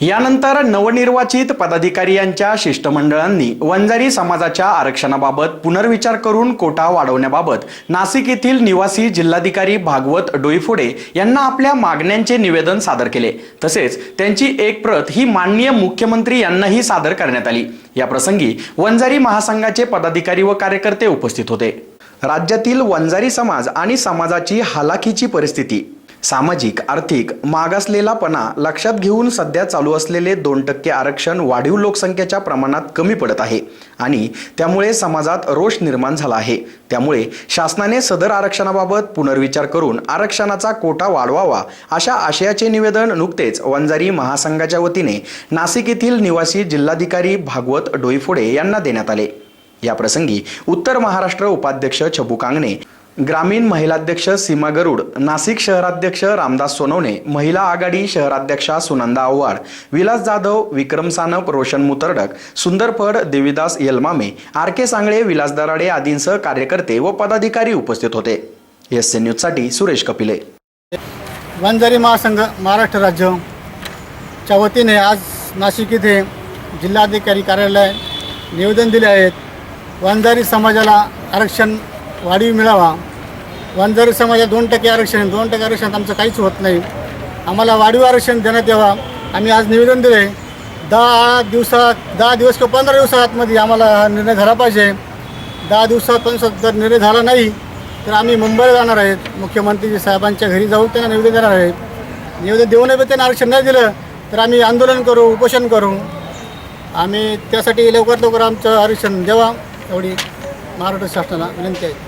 यानंतर नवनिर्वाचित पदाधिकारी यांच्या शिष्टमंडळांनी वंजारी समाजाच्या आरक्षणाबाबत पुनर्विचार करून कोटा वाढवण्याबाबत नाशिक येथील निवासी जिल्हाधिकारी भागवत डोईफोडे यांना आपल्या मागण्यांचे निवेदन सादर केले. तसेच त्यांची एक प्रत ही माननीय मुख्यमंत्री यांनाही सादर करण्यात आली. या प्रसंगी वंजारी महासंघाचे पदाधिकारी व कार्यकर्ते उपस्थित होते. राज्यातील वंजारी समाज आणि समाजाची हालाखीची परिस्थिती सामाजिक आर्थिक मागासलेलापणा लक्षात घेऊन सध्या चालू असलेले दोन टक्के आरक्षण वाढीव लोकसंख्येच्या प्रमाणात कमी पडत आहे आणि त्यामुळे समाजात रोष निर्माण झाला आहे. त्यामुळे शासनाने सदर आरक्षणाबाबत पुनर्विचार करून आरक्षणाचा कोटा वाढवावा अशा आशयाचे निवेदन नुकतेच वंजारी महासंघाच्या वतीने नाशिक येथील निवासी जिल्हाधिकारी भागवत डोईफोडे यांना देण्यात आले. या प्रसंगी उत्तर महाराष्ट्र उपाध्यक्ष छबू कांगणे ग्रामीण महिलाध्यक्ष सीमा गरुड नाशिक शहराध्यक्ष रामदास सोनवणे महिला आघाडी शहराध्यक्षा सुनंदा आव्हाड विलास जाधव विक्रम सानप रोशन मुतर्डक सुंदर फड देवीदास यलमामे आर के सांगळे विलास दराडे आदींसह कार्यकर्ते व पदाधिकारी उपस्थित होते. एस एन न्यूजसाठी सुरेश कपिले. वंजारी महासंघ महाराष्ट्र राज्यच्या वतीने आज नाशिक येथे जिल्हाधिकारी कार्यालय निवेदन दिले आहेत. वंजारी समाजाला आरक्षण वाढीव मिळावा. वंजारी समाजात दोन टक्के आरक्षण दोन टक्के आरक्षणात आमचं काहीच होत नाही. आम्हाला वाढीव आरक्षण देण्यात यावा. आम्ही आज निवेदन दिले दहा दिवसात दहा दिवस किंवा पंधरा दिवसातमध्ये आम्हाला हा निर्णय झाला पाहिजे. दहा दिवसात पण जर निर्णय झाला नाही तर आम्ही मुंबईला जाणार आहेत. मुख्यमंत्री साहेबांच्या घरी जाऊ त्यांना निवेदन देणार आहेत. निवेदन देऊ नये त्यांना आरक्षण नाही दिलं तर आम्ही आंदोलन करू उपोषण करू. आम्ही त्यासाठी लवकरात लवकर आमचं आरक्षण द्यावा. एवढी महाराष्ट्र शासनाला विनंती आहे.